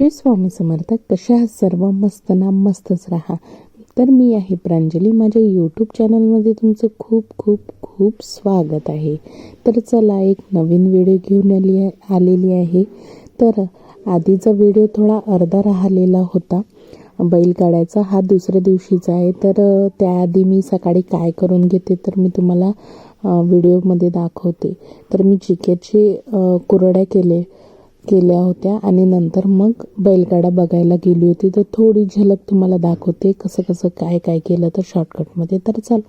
श्री स्वामी समर्थ कशा आहात सर्व? मस्त ना मस्तच राहा. तर मी आहे प्रांजली. माझ्या यूट्यूब चॅनलमध्ये तुमचं खूप खूप खूप स्वागत आहे. तर चला एक नवीन व्हिडिओ घेऊन आली आलेली आहे. तर आधीचा व्हिडिओ थोडा अर्धा राहिलेला होता. बैलगाड्याचा हा दुसऱ्या दिवशीचा आहे. तर त्याआधी मी सकाळी काय करून घेते तर मी तुम्हाला व्हिडिओमध्ये दाखवते. तर मी चिकेचे कुरड्या केले. केल्या होत्या आणि नंतर मग बैलगाडा बघायला गेली होती. तर थोडी झलक तुम्हाला दाखवते कसं कसं काय काय केलं तर शॉर्टकटमध्ये तर चला.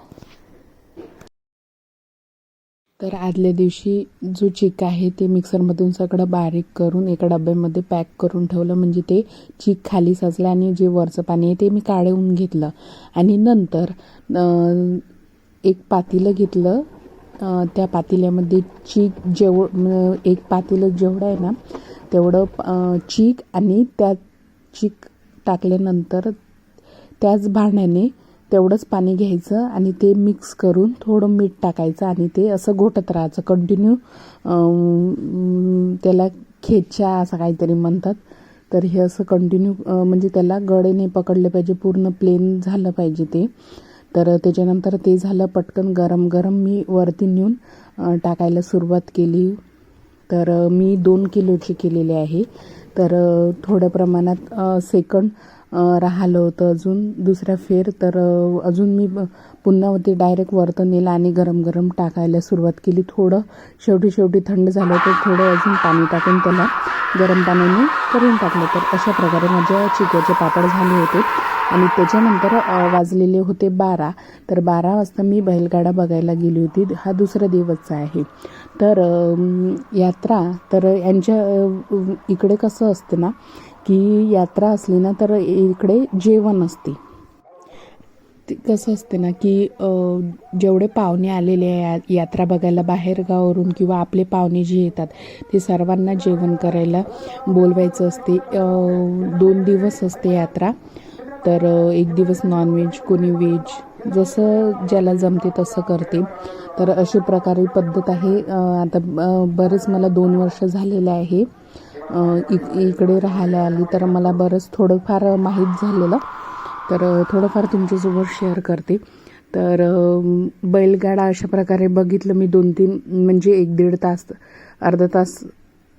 तर आदल्या दिवशी जो चीक आहे ते मिक्सरमधून सगळं बारीक करून एका डब्यामध्ये पॅक करून ठेवलं. म्हणजे ते चीक खाली साचलं आणि जे वरचं पाणी आहे ते मी काढून घेतलं. आणि नंतर एक पातेलं घेतलं. त्या पातेल्यामध्ये चीक जेव एक पातेलं जेवढं आहे ना तेवढं चीक आणि त्या चीक टाकल्यानंतर त्याच भांड्याने तेवढंच पाणी घ्यायचं आणि ते मिक्स करून थोडं मीठ टाकायचं आणि ते असं घोटत राहायचं. कंटिन्यू त्याला खेच्या असं काहीतरी म्हणतात. तर हे असं कंटिन्यू म्हणजे त्याला गळे नाही पकडले पाहिजे पूर्ण प्लेन झालं पाहिजे ते. तर त्याच्यानंतर ते झालं पटकन गरम गरम मी वरती नेऊन टाकायला सुरुवात केली. तर मी दोन किलोची केलेली आहे. तर थोड्या प्रमाणात सेकंड राहिलं होतं अजून. दुसऱ्या फेर तर अजून मी पुन्हा ते डायरेक्ट वरतं नेलं आणि गरम गरम टाकायला सुरुवात केली. थोडं शेवटी शेवटी थंड झालं तर थोडं अजून पाणी टाकून त्याला गरम पाण्याने करून टाकलं. तर अशा प्रकारे माझ्या चिकोचे पापड झाले होते. आणि त्याच्यानंतर वाजलेले होते बारा. तर बारा वाजता मी बैलगाडा बघायला गेली होती. हा दुसरा दिवसचा आहे. तर यात्रा तर यांच्या इकडे कसं असतं ना की यात्रा असली ना तर इकडे जेवण असते. ते कसं असते ना की जेवढे पाहुणे आलेले या यात्रा बघायला बाहेरगावावरून किंवा आपले पाहुणे जे येतात ते सर्वांना जेवण करायला बोलवायचं असते. दोन दिवस असते यात्रा. तर एक दिवस नॉनव्हेज कोणी व्हेज जसं ज्याला जमते तसं करते. तर अशी प्रकारे पद्धत आहे. आता बरंच बरेच मला दोन वर्ष झालेलं आहे. इक इकडे राहायला आली तर मला बरंच थोडंफार माहीत झालेलं. तर थोडंफार तुमच्यासोबत शेअर करते. तर बैलगाडा अशा प्रकारे बघितलं मी दोन तीन म्हणजे एक दीड तास अर्धा तास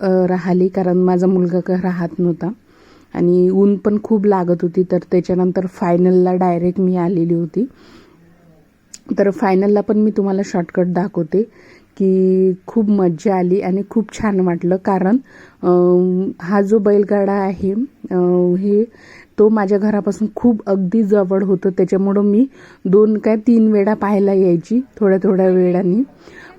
राहिली कारण माझा मुलगा का राहत नव्हता. आणि ऊन पण खूप लागत होती तर त्याच्यानंतर फायनलला डायरेक्ट मी आलेली होती. तर फायनलला पण मी तुम्हाला शॉर्टकट दाखवते की खूप मज्जा आली आणि खूप छान वाटलं. कारण हा जो बैलगाडा आहे हे तो माझ्या घरापासून खूप अगदी जवळ होतं. त्याच्यामुळं मी दोन काय तीन वेळा पाहायला यायची थोड्या थोड्या वेळाने.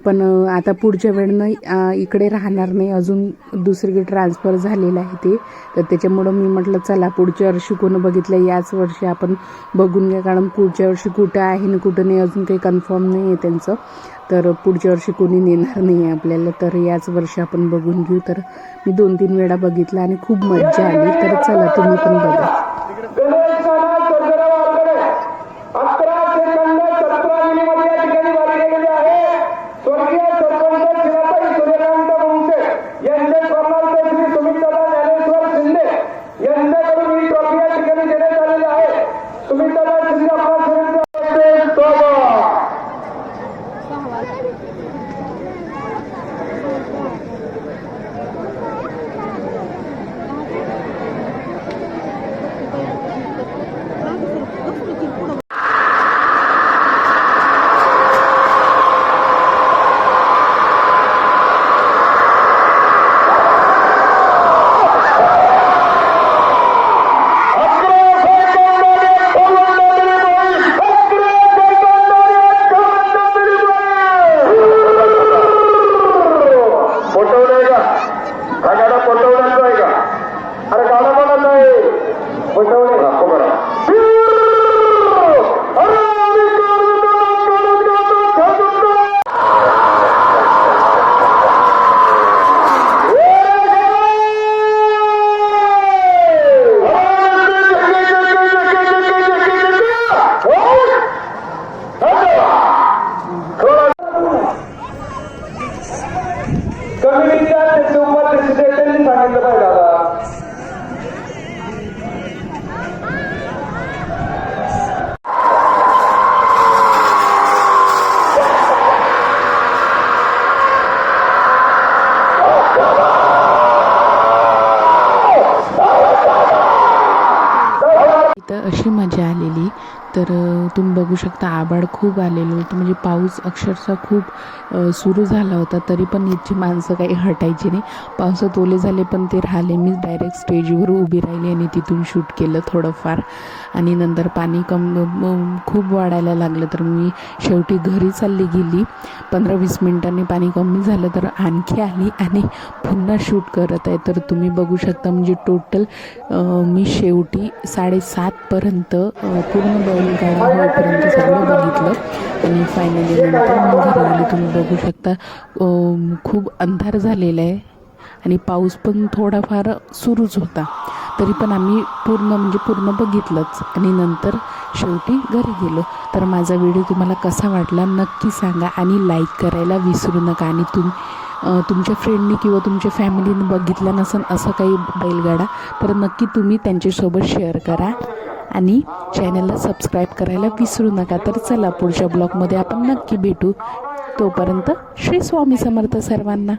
पण आता पुढच्या वेळेनं इकडे राहणार नाही. अजून दुसरीकडे ट्रान्सफर झालेलं आहे ते. तर त्याच्यामुळं मी म्हटलं चला पुढच्या वर्षी कोण बघितलं याच वर्षी आपण बघून घ्या. कारण पुढच्या वर्षी कुठं आहे ना कुठं नाही अजून काही कन्फर्म नाही आहे त्यांचं. तर पुढच्या वर्षी कोणी नेणार नाही आहे आपल्याला. तर याच वर्षी आपण बघून घेऊ. तर मी दोन तीन वेळा बघितलं आणि खूप मज्जा आली. तर चला तुम्ही पण बघा. सगळ्यांना पटवण्यात आहे का अरे गाणं म्हणत आहे पटवणे तर तुम्ही बघू शकता आबाड खूप आलेलं होतं. म्हणजे पाऊस अक्षरशः खूप सुरू झाला होता तरी पण इथची माणसं काही हटायची नाही. पावसात ओले झाले पण ते राहिले. मी डायरेक्ट स्टेजवर उभी राहिली आणि तिथून शूट केलं थोडंफार. आणि नंतर पाणी कम खूप वाढायला लागलं. तर मी शेवटी घरी चालली गेली. पंधरा वीस मिनिटांनी पाणी कमी झालं तर आणखी आली आणि पुन्हा शूट करत आहे. तर तुम्ही बघू शकता म्हणजे टोटल मी शेवटी साडेसातपर्यंत अ, पूर्ण बैलगाडा होईपर्यंत सगळं बघितलं. आणि फायनली नंतर मग घरी आली तुम्ही बघू शकता. खूप अंधार झालेला आहे. आणि पाऊस पण थोडाफार सुरूच होता. तरी पण आम्ही पूर्ण म्हणजे पूर्ण बघितलंच. आणि नंतर शेवटी घरी गेलो. तर माझा व्हिडिओ तुम्हाला कसा वाटला नक्की सांगा आणि लाईक करायला विसरू नका. आणि तुम तुमच्या फ्रेंडनी किंवा तुमच्या फॅमिलीने बघितलं नसेल असं काही बैलगाडा तर नक्की तुम्ही त्यांच्यासोबत शेअर करा. आणि चॅनलला सबस्क्राईब करायला विसरू नका. तर चला पुढच्या ब्लॉगमध्ये आपण नक्की भेटू. तोपर्यंत श्री स्वामी समर्थ सर्वांना.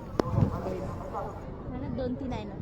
दोन तीन आहे ना.